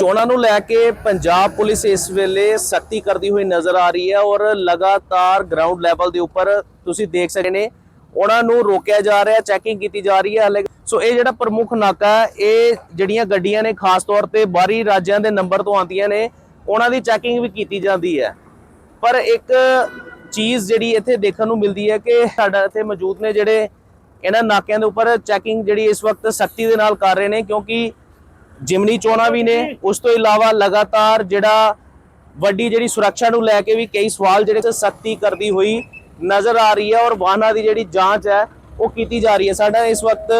ਚੋਣਾਂ ਨੂੰ ਲੈ ਕੇ ਪੰਜਾਬ ਪੁਲਿਸ ਇਸ ਵੇਲੇ ਸਖਤੀ ਕਰਦੀ ਹੋਈ ਨਜ਼ਰ ਆ ਰਹੀ ਹੈ ਔਰ ਲਗਾਤਾਰ ਗਰਾਊਂਡ ਲੈਵਲ ਦੇ ਉੱਪਰ ਤੁਸੀਂ ਦੇਖ ਸਕਦੇ ਨੇ, ਉਹਨਾਂ ਨੂੰ ਰੋਕਿਆ ਜਾ ਰਿਹਾ ਚੈਕਿੰਗ ਕੀਤੀ ਜਾ ਰਹੀ ਹੈ ਹਲੇ। ਸੋ ਇਹ ਜਿਹੜਾ ਪ੍ਰਮੁੱਖ ਨਾਕਾ ਹੈ, ਇਹ ਜਿਹੜੀਆਂ ਗੱਡੀਆਂ ਨੇ, ਖਾਸ ਤੌਰ ਤੇ ਬਾਹਰੀ ਰਾਜਾਂ ਦੇ ਨੰਬਰ ਤੋਂ ਆਉਂਦੀਆਂ ਨੇ, ਉਹਨਾਂ ਦੀ ਚੈਕਿੰਗ ਵੀ ਕੀਤੀ ਜਾਂਦੀ ਹੈ। ਪਰ ਇੱਕ ਚੀਜ਼ ਜਿਹੜੀ ਇੱਥੇ ਦੇਖਣ ਨੂੰ ਮਿਲਦੀ ਹੈ ਕਿ ਸਾਡਾ ਇੱਥੇ ਮੌਜੂਦ ਨੇ ਜਿਹੜੇ ਇਹਨਾਂ ਨਾਕਿਆਂ ਦੇ ਉੱਪਰ ਚੈਕਿੰਗ ਜਿਹੜੀ ਇਸ ਵਕਤ ਸਖਤੀ ਦੇ ਨਾਲ ਕਰ ਰਹੇ ਨੇ, ਕਿਉਂਕਿ ਜਿਮਨੀ ਚੋਣਾਂ ਵੀ ਨੇ, ਉਸ ਤੋਂ ਇਲਾਵਾ ਲਗਾਤਾਰ ਜਿਹੜਾ ਵੱਡੀ ਜਿਹੜੀ ਸੁਰੱਖਿਆ ਨੂੰ ਲੈ ਕੇ ਵੀ ਕਈ ਸਵਾਲ ਜਿਹੜੇ ਸਖਤੀ ਕਰਦੀ ਹੋਈ ਨਜ਼ਰ ਆ ਰਹੀ ਹੈ ਔਰ ਵਾਹਨਾਂ ਦੀ ਜਿਹੜੀ ਜਾਂਚ ਹੈ, ਉਹ ਕੀਤੀ ਜਾ ਰਹੀ ਹੈ। ਸਾਡਾ ਇਸ ਵਕਤ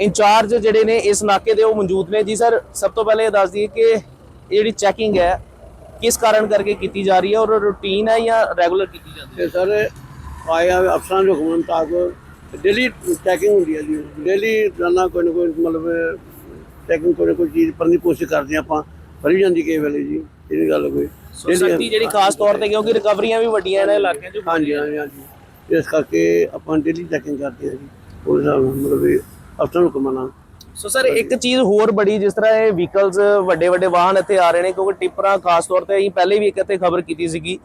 ਇੰਚਾਰਜ ਜਿਹੜੇ ਨੇ ਇਸ ਨਾਕੇ ਦੇ ਉਹ ਮੌਜੂਦ ਨੇ। ਜੀ ਸਰ, ਸਭ ਤੋਂ ਪਹਿਲੇ ਇਹ ਦੱਸ ਦਈਏ ਕਿ ਇਹ ਜਿਹੜੀ ਚੈਕਿੰਗ ਹੈ, ਕਿਸ ਕਾਰਨ ਕਰਕੇ ਕੀਤੀ ਜਾ ਰਹੀ ਹੈ ਔਰ ਰੂਟੀਨ ਹੈ ਜਾਂ ਰੈਗੂਲਰ ਕੀਤੀ ਜਾਂਦੀ ਹੈ? ਸਰ ਆਇਆ ਅਫਸਰਾਂ ਦੇ ਹੁਕਮ ਮੁਤਾਬਕ ਡੇਲੀ ਚੈਕਿੰਗ ਹੁੰਦੀ ਹੈ ਜੀ। ਡੇਲੀ ਰੋਜ਼ਾਨਾ ਕੋਈ ਨਾ ਕੋਈ ਮਤਲਬ ਚੈਕਿੰਗ ਕੋਈ ਨਾ ਕੋਈ ਚੀਜ਼ ਕਰਨ ਦੀ ਕੋਸ਼ਿਸ਼ ਕਰਦੇ ਹਾਂ ਆਪਾਂ। ਫੜੀ ਜਾਂਦੀ ਕਿਸੇ ਵੇਲੇ ਜੀ ਇਹ ਨਹੀਂ ਗੱਲ ਕੋਈ ਸੋ ਸਖਤੀ ਜਿਹੜੀ ਖਾਸ ਤੌਰ ਤੇ ਕਿਉਂਕਿ ਰਿਕਵਰੀਆਂ ਵੀ ਵੱਡੀਆਂ ਇਹਨਾਂ ਇਲਾਕਿਆਂ 'ਚ ਹਾਂਜੀ ਹਾਂਜੀ ਹਾਂਜੀ। ਇਸ ਕਰਕੇ ਆਪਾਂ ਡੇਲੀ ਚੈਕਿੰਗ ਕਰਦੇ ਹਾਂ ਜੀ। ਉਹ ਹਿਸਾਬ ਨਾਲ ਮਤਲਬ ਅਫਸਰਾਂ ਨੂੰ ਨਾਲ ਸੋ ਸਰ ਇੱਕ ਚੀਜ਼ ਹੋਰ ਬੜੀ ਜਿਸ ਤਰ੍ਹਾਂ ਇਹ ਵਹੀਕਲਸ ਵੱਡੇ ਵੱਡੇ ਵਾਹਨ ਇੱਥੇ ਆ ਰਹੇ ਨੇ ਕਿਉਂਕਿ ਟਿੱਪਰਾਂ ਖਾਸ ਤੌਰ ਤੇ ਅਸੀਂ ਪਹਿਲੇ ਵੀ ਇੱਕ ਇੱਥੇ ਖਬਰ ਕੀਤੀ ਸੀਗੀ।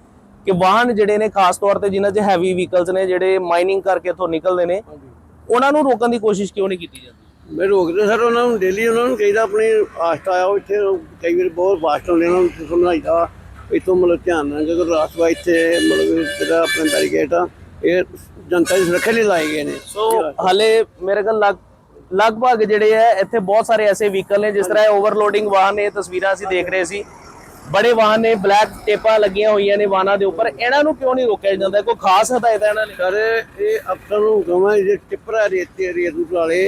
ਕਿ ਵਾਹਨ ਜਿਹੜੇ ਨੇ ਖਾਸ ਤੌਰ ਤੇ ਜਿਨ੍ਹਾਂ 'ਚ ਹੈਵੀ ਵਹੀਕਲਸ ਨੇ ਜਿਹੜੇ ਮਾਈਨਿੰਗ ਕਰਕੇ ਇੱਥੋਂ ਨਿਕਲਦੇ ਨੇ ਉਹਨਾਂ ਨੂੰ ਰੋਕਣ ਦੀ ਕੋਸ਼ਿਸ਼ ਕਿਉਂ ਨਹੀਂ ਕੀਤੀ ਜਾਂਦੀ? ਮੈਂ ਰੋਕਦੇ ਸਰ ਉਹਨਾਂ ਨੂੰ ਡੇਲੀ ਉਹਨਾਂ ਨੂੰ ਕਹੀਦਾ ਆਪਣੀ ਆਸਤਾ ਆਓ ਇੱਥੇ ਕਈ ਵਾਰ ਬਹੁਤ ਵਾਸਟ ਹੁੰਦੇ ਉਹਨਾਂ ਨੂੰ ਸਮਝਾਈਦਾ ਇੱਥੋਂ ਮਤਲਬ ਧਿਆਨ ਨਾਲ ਜਦੋਂ ਰਾਸਵਾ ਇੱਥੇ ਮਤਲਬ ਜਿਹੜਾ ਆਪਣੇ ਬੈਰੀਕੇਡ ਆ ਇਹ ਜਨਤਾ ਦੀ ਸੁਰੱਖਿਆ ਲਈ ਲਾਏ ਗਏ ਨੇ। ਸੋ ਹਲੇ ਮੇਰੇ ਕੋਲ ਲਗ ਲਗਭਗ ਜਿਹੜੇ ਹੈ ਇੱਥੇ ਬਹੁਤ ਸਾਰੇ ਐਸੇ ਵਹੀਕਲ ਨੇ ਜਿਸ ਤਰ੍ਹਾਂ ਓਵਰਲੋਡਿੰਗ ਵਾਹਨ ਇਹ ਤਸਵੀਰਾਂ ਅਸੀਂ ਦੇਖ ਰਹੇ ਸੀ। ਬੜੇ ਵਾਹਨ ਨੇ ਬਲੈਕ ਟੇਪਾਂ ਲੱਗੀਆਂ ਹੋਈਆਂ ਨੇ ਵਾਹਨਾਂ ਦੇ ਉੱਪਰ। ਇਹਨਾਂ ਨੂੰ ਕਿਉਂ ਨਹੀਂ ਰੋਕਿਆ ਜਾਂਦਾ? ਕੋਈ ਖਾਸ ਹਦਾਇਤ ਹੈ ਇਹਨਾਂ ਨੇ? ਸਰ ਇਹ ਅਫਸਰ ਨੂੰ ਕਹਾਂ ਜੇ ਟਿੱਪਰਾ ਰੇਤੇ ਰੇਤ ਵਾਲੇ।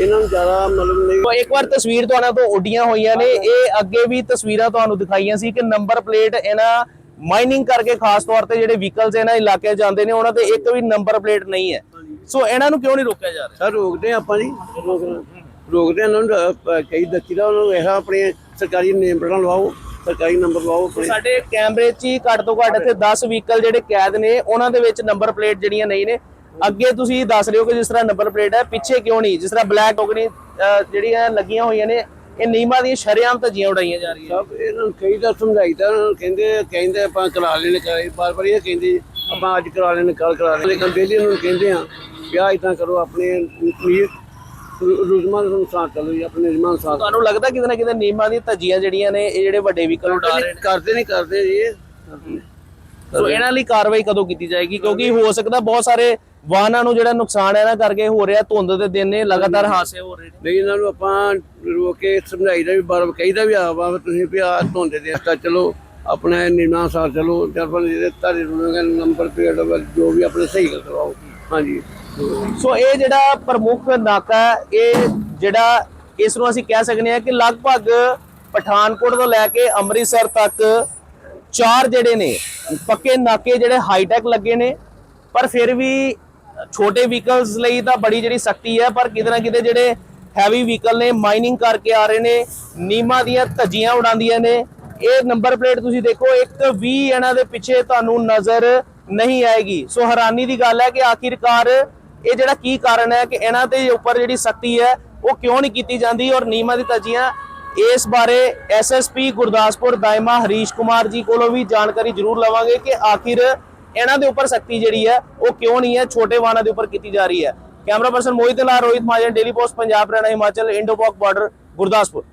ਇਹਨਾਂ ਨੂੰ ਜ਼ਿਆਦਾ ਮਤਲਬ ਨਹੀਂ ਇੱਕ ਵਾਰ ਤਸਵੀਰ ਤੁਹਾਡੇ ਤੋਂ ਉੱਡੀਆਂ ਹੋਈਆਂ ਨੇ। ਇਹ ਅੱਗੇ ਵੀ ਤਸਵੀਰਾਂ ਤੁਹਾਨੂੰ ਦਿਖਾਈਆਂ ਸੀ ਕਿ ਨੰਬਰ ਪਲੇਟ ਇਹਨਾਂ ਮਾਈਨਿੰਗ ਕਰਕੇ ਖਾਸ ਤੌਰ ਤੇ ਜਿਹੜੇ ਵਹੀਕਲਸ ਇਹਨਾਂ ਇਲਾਕੇ ਜਾਂਦੇ ਨੇ ਉਹਨਾਂ ਤੇ ਇੱਕ ਵੀ ਨੰਬਰ ਪਲੇਟ ਨਹੀਂ ਹੈ। ਸੋ ਇਹਨਾਂ ਨੂੰ ਕਿਉਂ ਨਹੀਂ ਰੋਕਿਆ ਜਾ ਰਿਹਾ? ਸਰ ਰੋਕਦੇ ਆਪਾਂ ਜੀ। ਰੋਕਦੇ ਇਹਨਾਂ ਨੂੰ ਕਈ ਦੱਸੀਦਾ ਉਹਨਾਂ ਨੂੰ ਇਹ ਆਪਣੇ ਸਰਕਾਰੀ ਨੇਮ ਪਲੇਟਾਂ ਲਵਾਓ ਸਰਕਾਰੀ ਨੰਬਰ ਲਵਾਓ ਆਪਣੇ। ਸਾਡੇ ਕੈਮਰੇ 'ਚ ਹੀ ਘੱਟ ਤੋਂ ਘੱਟ ਇੱਥੇ 10 ਵਹੀਕਲ ਜਿਹੜੇ ਕੈਦ ਨੇ ਉਹਨਾਂ ਦੇ ਵਿੱਚ ਨੰਬਰ ਪਲੇਟ ਜਿਹੜੀਆਂ ਨਹੀਂ ਨੇ। ਅੱਗੇ ਤੁਸੀਂ ਦੱਸ ਰਹੇ ਹੋ ਕਿ ਜਿਸ ਤਰ੍ਹਾਂ ਨੰਬਰ ਪਲੇਟ ਹੈ ਪਿੱਛੇ ਕਿਉਂ ਨਹੀਂ? ਜਿਸ ਤਰ੍ਹਾਂ ਬਲੈਕ ਟੋਕਨੀ ਜਿਹੜੀਆਂ ਲੱਗੀਆਂ ਹੋਈਆਂ ਨੇ ਇਹ ਨਿਯਮਾਂ ਦੀਆਂ ਸ਼ਰੇਆਮ ਧੱਜੀਆਂ ਉਡਾਈਆਂ ਜਾ ਰਹੀਆਂ ਸਭ ਇਹਨਾਂ ਨੂੰ ਕਈ ਦਾ ਸਮਝਾਈਦਾ ਉਹਨਾਂ ਨੂੰ ਕਹਿੰਦੇ ਕਹਿੰਦੇ ਆਪਾਂ ਕਰਾ ਲੈਣੇ ਕਰਾਏ ਬਾਰ ਬਾਰ ਇਹ ਕਹਿੰਦੇ ਆਪਾਂ ਅੱਜ ਕਰਾ ਲੈਣੇ ਕੱਲ ਕਰਾ ਲੈਣੇ। ਲੇਕਿਨ ਡੇਲੀ ਉਹਨਾਂ ਨੂੰ ਕਹਿੰਦੇ ਆ ਵੀ ਆਹ ਇਦਾਂ ਕਰੋ ਆਪਣੇ ਰੁਜ਼ਮਾਨ ਅਨੁਸਾਰ ਚਲੋ ਜੀ ਆਪਣੇ ਰੁਜ਼ਮਾਨ ਅਨੁਸਾਰ ਤੁਹਾਨੂੰ ਲੱਗਦਾ ਕਿਤੇ ਨਾ ਕਿਤੇ ਨਿਯਮਾਂ ਦੀਆਂ ਧੱਜੀਆਂ ਜਿਹੜੀਆਂ ਨੇ ਇਹ ਜਿਹੜੇ ਵੱਡੇ ਵਹੀਕਲ ਉਡਾ ਰਹੇ ਨੇ? ਕਰਦੇ ਨਹੀਂ ਕਰਦੇ ਜੀ ਨੇ। ਸੋ ਇਹਨਾਂ ਲਈ ਕਾਰਵਾਈ ਕਦੋਂ ਕੀਤੀ ਜਾਏਗੀ? ਕਿਉਂਕਿ ਹੋ ਸਕਦਾ ਬਹੁਤ ਸਾਰੇ ਵਾਹਨਾਂ ਨੂੰ ਜਿਹੜਾ ਨੁਕਸਾਨ ਇਹਨਾਂ ਕਰਕੇ ਹੋ ਰਿਹਾ ਧੁੰਦ ਦੇ ਦਿਨ ਨੇ ਲਗਾਤਾਰ ਹਾਦਸੇ ਹੋ ਰਹੇ ਨੇ। ਨਹੀਂ ਇਹਨਾਂ ਨੂੰ ਆਪਾਂ ਰੋਕ ਕੇ ਸਮਝਾਈਦਾ ਵੀ ਬਾਰ ਕਹੀਦਾ ਵੀ ਆ ਵਾ ਤੁਸੀਂ ਵੀ ਆ ਧੋਂਦੇ ਦੇ ਰਸਤਾ ਚਲੋ ਆਪਣੇ ਨਿਰਣਾ ਸਾਰ ਚਲੋ ਜਿਹੜੇ ਤਾਰੇ ਰੁਣਗੇ ਨੰਬਰ ਪਲੇਟ ਜੋ ਵੀ ਆਪਣੇ ਸਹੀ ਕਰਵਾਓ। ਹਾਂਜੀ। ਸੋ ਇਹ ਜਿਹੜਾ ਪ੍ਰਮੁੱਖ ਨਾਕਾ ਇਹ ਜਿਹੜਾ ਇਸ ਨੂੰ ਅਸੀਂ ਕਹਿ ਸਕਦੇ ਹਾਂ ਕਿ ਲਗਭਗ ਪਠਾਨਕੋਟ ਤੋਂ ਲੈ ਕੇ ਅੰਮ੍ਰਿਤਸਰ ਤੱਕ ਚਾਰ ਜਿਹੜੇ ਨੇ, ਪੱਕੇ ਨਾਕੇ ਜਿਹੜੇ ਹਾਈਟੈਕ ਲੱਗੇ ਨੇ, ਪਰ ਫਿਰ ਵੀ ਛੋਟੇ ਵਹੀਕਲਸ ਲਈ ਤਾਂ ਬੜੀ ਜਿਹੜੀ ਸਖਤੀ ਹੈ, ਪਰ ਕਿਤੇ ਨਾ ਕਿਤੇ ਜਿਹੜੇ ਹੈਵੀ ਵਹੀਕਲ ਨੇ ਮਾਈਨਿੰਗ ਕਰਕੇ ਆ ਰਹੇ ਨੇ, ਨੀਮਾਂ ਦੀਆਂ ਧੱਜੀਆਂ ਉਡਾਉਂਦੀਆਂ ਨੇ, ਇਹ ਨੰਬਰ ਪਲੇਟ ਤੁਸੀਂ ਦੇਖੋ, ਇੱਕ ਵੀ ਇਹਨਾਂ ਦੇ ਪਿੱਛੇ ਤੁਹਾਨੂੰ ਨਜ਼ਰ ਨਹੀਂ ਆਏਗੀ। ਸੋ ਹੈਰਾਨੀ ਦੀ ਗੱਲ ਹੈ ਕਿ ਆਖਿਰਕਾਰ ਇਹ ਜਿਹੜਾ ਕੀ ਕਾਰਨ ਹੈ ਕਿ ਇਹਨਾਂ ਦੇ ਉੱਪਰ ਜਿਹੜੀ ਸਖਤੀ ਹੈ, ਉਹ ਕਿਉਂ ਨਹੀਂ ਕੀਤੀ ਜਾਂਦੀ ਔਰ ਨੀਮਾਂ ਦੀ ਧੱਜੀਆਂ ਇਸ ਬਾਰੇ ਐਸਐਸਪੀ ਗੁਰਦਾਸਪੁਰ ਦਾਇਮਾ ਹਰੀਸ਼ ਕੁਮਾਰ ਜੀ ਕੋਲੋਂ ਵੀ ਜਾਣਕਾਰੀ ਜ਼ਰੂਰ ਲਵਾਂਗੇ ਕਿ ਆਖਿਰ ਇਹਨਾਂ ਦੇ ਉੱਪਰ ਸਖਤੀ ਜਿਹੜੀ ਹੈ, ਉਹ ਕਿਉਂ ਨਹੀਂ ਹੈ, ਛੋਟੇ ਵਾਹਨਾਂ ਦੇ ਉੱਪਰ ਕੀਤੀ ਜਾ ਰਹੀ ਹੈ। Camera person Mohit Lal, Rohit Majan daily post, Punjab, Haryana, Himachal Indo Pak border, Gurdaspur.